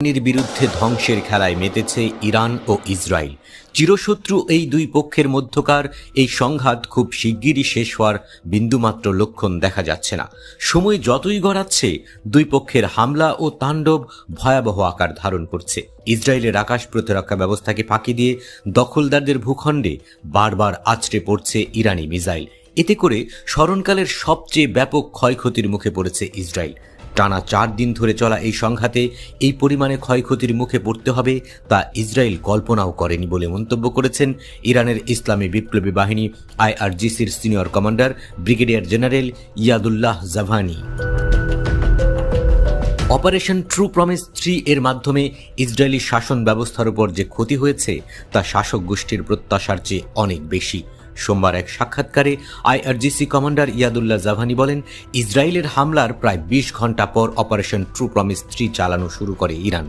ইরানের বিরুদ্ধে ধ্বংসের খেলায় মেতেছে ইরান ও ইসরায়েল। চিরশত্রু এই দুই পক্ষের মধ্যকার এই সংঘাত খুব শিগগিরই শেষ হওয়ার বিন্দুমাত্র লক্ষণ দেখা যাচ্ছে না। সময় যতই গড়াচ্ছে, দুই পক্ষের হামলা ও তাণ্ডব ভয়াবহ আকার ধারণ করছে। ইসরায়েলের আকাশ প্রতিরক্ষা ব্যবস্থাকে ফাঁকি দিয়ে দখলদারদের ভূখণ্ডে বারবার আছড়ে পড়ছে ইরানি মিসাইল। এতে করে স্মরণকালের সবচেয়ে ব্যাপক ক্ষয়ক্ষতির মুখে পড়েছে ইসরায়েল। টানা চার দিন ধরে চলা এই সংঘাতে এই পরিমাণে ক্ষয়ক্ষতির মুখে পড়তে হবে তা ইসরায়েল কল্পনাও করেনি বলে মন্তব্য করেছেন ইরানের ইসলামী বিপ্লবী বাহিনী আইআরজিসির senior commander brigadier general Yadollah Javani. Operation true promise three এর মাধ্যমে ইসরায়েলি শাসন ব্যবস্থার উপর যে ক্ষতি হয়েছে, তা শাসক গোষ্ঠীর প্রত্যাশার চেয়ে অনেক বেশি। সোমবার এক সাক্ষাৎকারে আইআরজিসি কমান্ডার ইয়াদুল্লাহ জাভানি বলেন, ইসরায়েলের হামলার প্রায় বিশ ঘণ্টা পর অপারেশন ট্রু প্রমিস থ্রি চালানো শুরু করে ইরান।